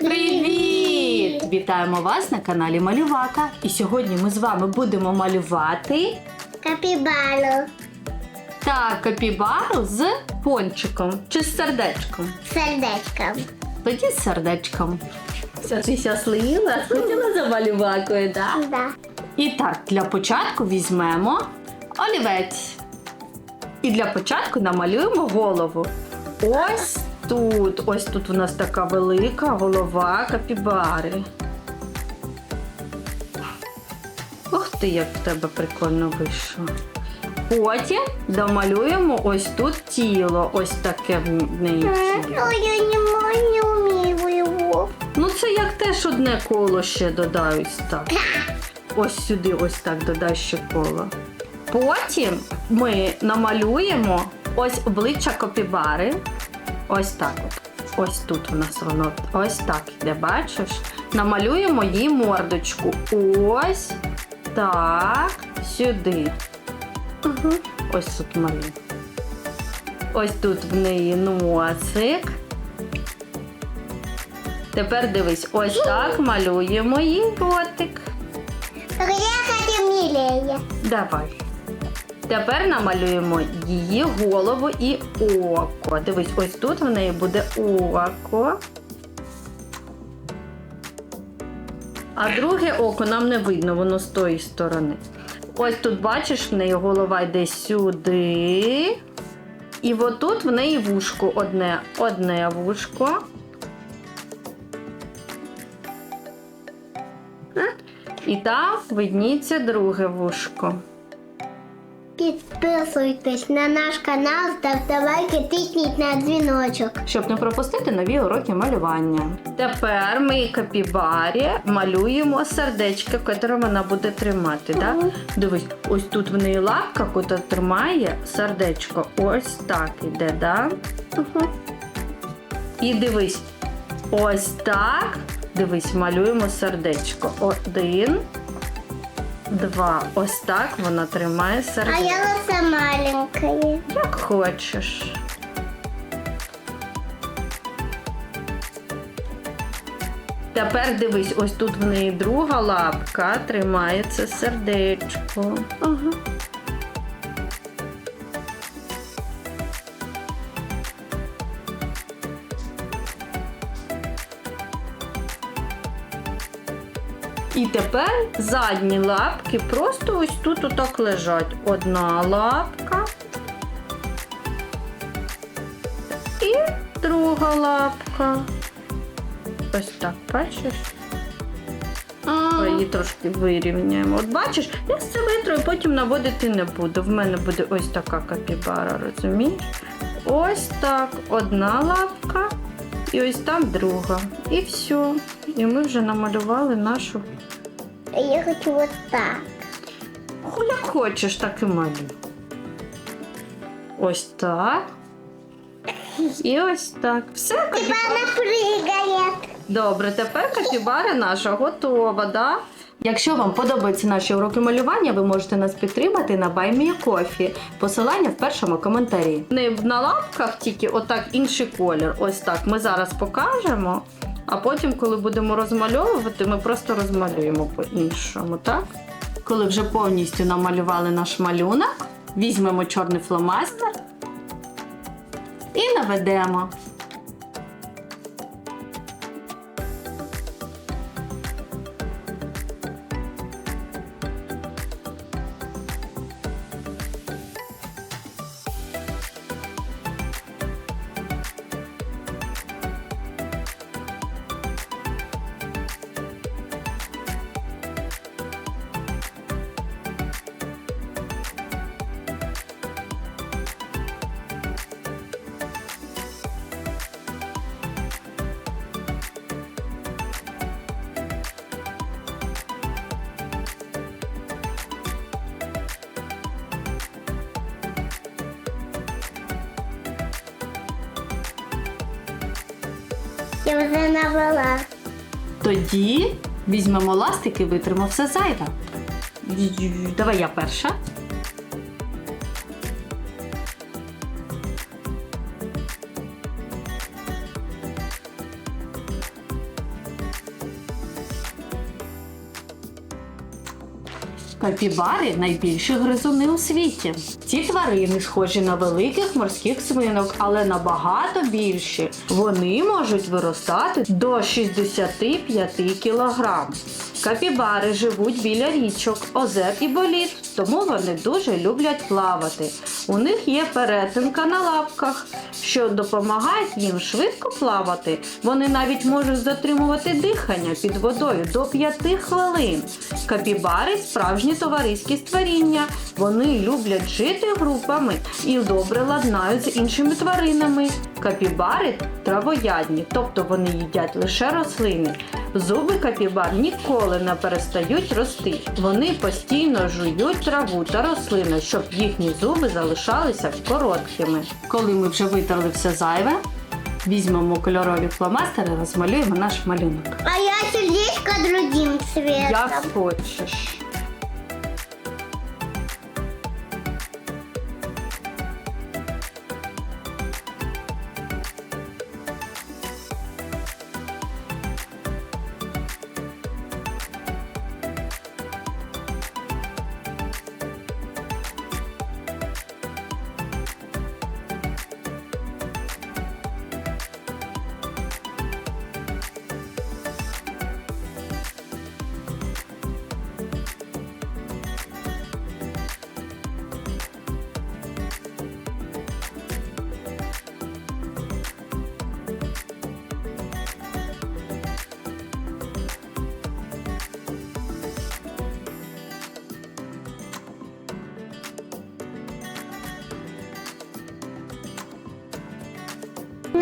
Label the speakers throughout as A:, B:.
A: Привіт! Вітаємо вас на каналі Малювака. І сьогодні ми з вами будемо малювати
B: Капібару.
A: та капібару з пончиком чи з сердечком.
B: Сердечком.
A: Тоді з сердечком. Все, ти щаслива? Хотіла за малювакою, так?
B: Да.
A: І так, для початку візьмемо олівець. І для початку намалюємо голову. Ось тут. Ось тут у нас така велика голова капібари. Ух ти, як в тебе прикольно вийшло. Потім домалюємо ось тут тіло. Ось таке в неї тіло.
B: Ну, я не, умею его.
A: Ну, це як теж одне коло ще додай ось так. Ось сюди, ось так додай ще коло. Потім ми намалюємо ось обличчя копібари. Ось так. От. Ось тут у нас воно. Ось так іде, бачиш? Намалюємо їй мордочку. Ось так. Сюди.
B: Угу.
A: Ось тут малюємо. Ось тут в неї носик. Тепер дивись, ось так малюємо їй ротик.
B: Я хочу милее.
A: Давай. Тепер намалюємо її голову і око. Дивись, ось тут в неї буде око. А друге око нам не видно, воно з тої сторони. Ось тут бачиш, в неї голова йде сюди. І отут в неї вушко одне, одне вушко. І там видніться друге вушко.
B: Підписуйтесь на наш канал, ставте лайки, тисніть на дзвіночок.
A: щоб не пропустити нові уроки малювання. Тепер ми капібарі малюємо сердечко, яке вона буде тримати. Да?
B: Мгм.
A: Дивись, ось тут в неї лапка, яка тримає сердечко. Ось так іде, да?
B: Угу.
A: І дивись, ось так. Дивись, малюємо сердечко. Один, два. Ось так вона тримає
B: А я лице маленькое.
A: Як хочеш. Тепер дивись, ось тут в неї друга лапка тримається сердечко.
B: Угу.
A: І тепер задні лапки просто ось тут отак лежать. Одна лапка. І друга лапка. Ось так, бачиш? Її трошки вирівняємо. От бачиш, я з це витрою потім наводити не буду. В мене буде ось така капібара, розумієш? Ось так. Одна лапка і ось там друга. І все. І ми вже намалювали нашу.
B: Я хочу ось так.
A: Як хочеш, так і малюй. Ось так. І ось так. Все, капібара.
B: Прыгает.
A: Добре, тепер капібара наша готова, да? Якщо вам подобаються наші уроки малювання, ви можете нас підтримати на BuyMeACoffee. Посилання в першому коментарі. Не на лапках тільки отак інший колір. Ось так. Ми зараз покажемо, а потім, коли будемо розмальовувати, ми просто розмалюємо по-іншому, так? Коли вже повністю намалювали наш малюнок, візьмемо чорний фломастер і наведемо.
B: Я вже навела.
A: Тоді візьмемо ластик і витримо все зайве. Давай я перша. Капібари найбільші гризуни у світі. Ці тварини схожі на великих морських свинок, але набагато більші. Вони можуть виростати до 65 кілограм. Капібари живуть біля річок, озер і боліт, тому вони дуже люблять плавати. У них є перетинка на лапках, що допомагає їм швидко плавати. Вони навіть можуть затримувати дихання під водою до 5 хвилин. Капібари справжні товариські створіння. Вони люблять жити групами і добре ладнають з іншими тваринами. Капібари травоядні, тобто вони їдять лише рослини. Зуби капібар ніколи не перестають рости. Вони постійно жують траву та рослини, щоб їхні зуби залишалися короткими. Коли ми вже витерли все зайве, візьмемо кольорові фломастери, розмалюємо наш малюнок.
B: А я сердечко другим цветом.
A: Як хочеш.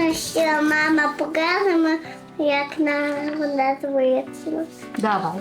B: Ну що, мама, покажемо, як на вона вийшла.
A: Давай.